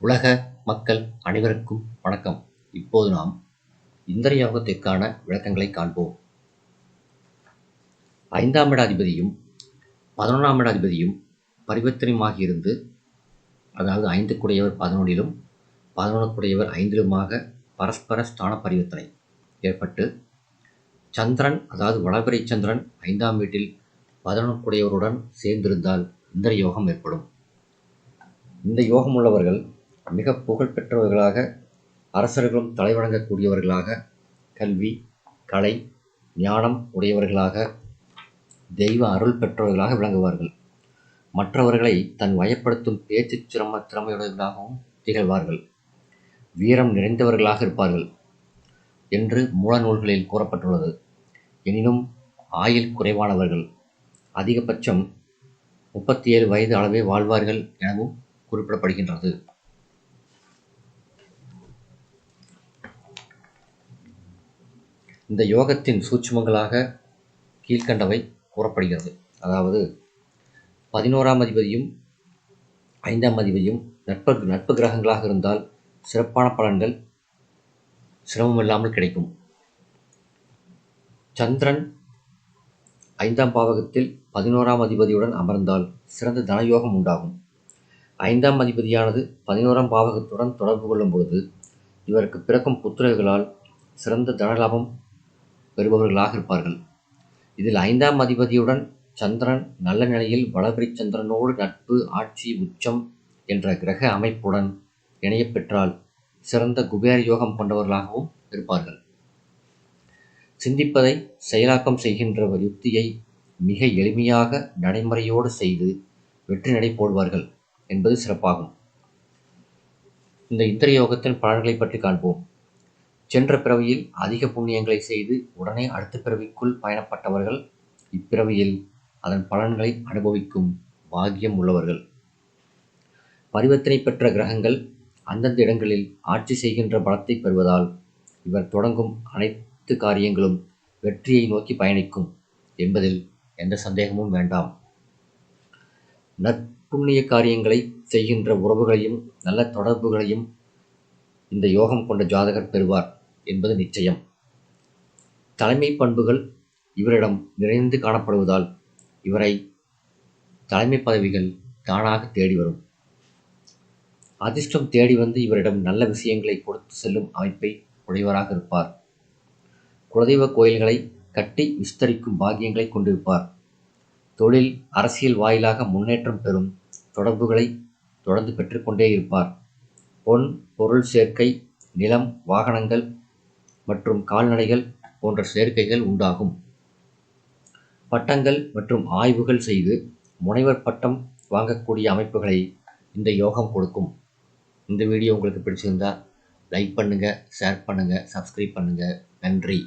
உலக மக்கள் அனைவருக்கும் வணக்கம். இப்போது நாம் இந்திர யோகத்திற்கான விளக்கங்களை காண்போம். ஐந்தாம் இடாதிபதியும் பதினொன்றாம் இடாதிபதியும் பரிவர்த்தனையுமாகியிருந்து அதாவது ஐந்துக்குடையவர் பதினொன்றிலும் பதினொன்றுக்குடையவர் ஐந்திலுமாக பரஸ்பர ஸ்தான பரிவர்த்தனை ஏற்பட்டு சந்திரன் அதாவது வளர்பிறை சந்திரன் ஐந்தாம் வீட்டில் பதினொன்றுக்குடையவருடன் சேர்ந்திருந்தால் இந்திர யோகம் ஏற்படும். இந்த யோகம் உள்ளவர்கள் மிக புகழ் பெற்றவர்களாக அரசர்களும் தலைவணங்கக்கூடியவர்களாக கல்வி கலை ஞானம் உடையவர்களாக தெய்வ அருள் பெற்றவர்களாக விளங்குவார்கள். மற்றவர்களை தன் வயப்படுத்தும் பேச்சு சிரம திறமையுடையவர்களாகவும் திகழ்வார்கள். வீரம் நிறைந்தவர்களாக இருப்பார்கள் என்று மூல நூல்களில் கூறப்பட்டுள்ளது. எனினும் ஆயுள் குறைவானவர்கள் அதிகபட்சம் முப்பத்தி ஏழு வயது அளவே வாழ்வார்கள் எனவும் குறிப்பிடப்படுகின்றது. இந்த யோகத்தின் சூட்சுமங்களாக கீழ்கண்டவை கூறப்படுகிறது. அதாவது பதினோராம் அதிபதியும் ஐந்தாம் அதிபதியும் நட்பு நட்பு கிரகங்களாக இருந்தால் சிறப்பான பலன்கள் சிரமம் இல்லாமல் கிடைக்கும். சந்திரன் ஐந்தாம் பாவகத்தில் பதினோராம் அதிபதியுடன் அமர்ந்தால் சிறந்த தனயோகம் உண்டாகும். ஐந்தாம் அதிபதியானது பதினோராம் பாவகத்துடன் தொடர்பு கொள்ளும் பொழுது இவருக்கு பிறக்கும் புத்திரர்களால் சிறந்த தனலாபம் பெறுபவர்களாக இருப்பார்கள். இதில் ஐந்தாம் அதிபதியுடன் சந்திரன் நல்ல நிலையில் வளபிரி சந்திரனோடு நட்பு ஆட்சி உச்சம் என்ற கிரக அமைப்புடன் இணையப்பெற்றால் சிறந்த குபேர யோகம் கொண்டவர்களாகவும் இருப்பார்கள். சிந்திப்பதை செயலாக்கம் செய்கின்ற யுக்தியை மிக எளிமையாக நடைமுறையோடு செய்து வெற்றி நடை போடுவார்கள் என்பது சிறப்பாகும். இந்த இந்திர யோகத்தின் பலன்களை பற்றி காண்போம். சென்ற பிறவியில் அதிக புண்ணியங்களை செய்து உடனே அடுத்த பிறவிக்குள் பயணப்பட்டவர்கள் இப்பிறவியில் அதன் பலன்களை அனுபவிக்கும் பாக்கியம் உள்ளவர்கள். பரிவர்த்தனை பெற்ற கிரகங்கள் அந்தந்த இடங்களில் ஆட்சி செய்கின்ற பலத்தை பெறுவதால் இவர் தொடங்கும் அனைத்து காரியங்களும் வெற்றியை நோக்கி பயணிக்கும் என்பதில் எந்த சந்தேகமும் வேண்டாம். நற்புண்ணிய காரியங்களை செய்கின்ற உறவுகளையும் நல்ல தொடர்புகளையும் இந்த யோகம் கொண்ட ஜாதகர் பெறுவார் என்பது நிச்சயம். தலைமை பண்புகள் இவரிடம் நிறைந்து காணப்படுவதால் இவரை தலைமை பதவிகள் தானாக தேடி வரும். அதிர்ஷ்டம் தேடி வந்து இவரிடம் நல்ல விஷயங்களை கொடுத்து செல்லும் அமைப்பை உடையவராக இருப்பார். குலதெய்வ கோயில்களை கட்டி விஸ்தரிக்கும் பாக்கியங்களை கொண்டிருப்பார். தொழில் அரசியல் வாயிலாக முன்னேற்றம் பெறும் தொடர்புகளை தொடர்ந்து பெற்றுக்கொண்டே இருப்பார். பொன் பொருள் சேர்க்கை நிலம் வாகனங்கள் மற்றும் கால்நடைகள் போன்ற சேர்க்கைகள் உண்டாகும். பட்டங்கள் மற்றும் ஆய்வுகள் செய்து முனைவர் பட்டம் வாங்கக்கூடிய அமைப்புகளை இந்த யோகம் கொடுக்கும். இந்த வீடியோ உங்களுக்கு பிடிச்சிருந்தால் லைக் பண்ணுங்கள் ஷேர் பண்ணுங்கள் சப்ஸ்கிரைப் பண்ணுங்கள் நன்றி.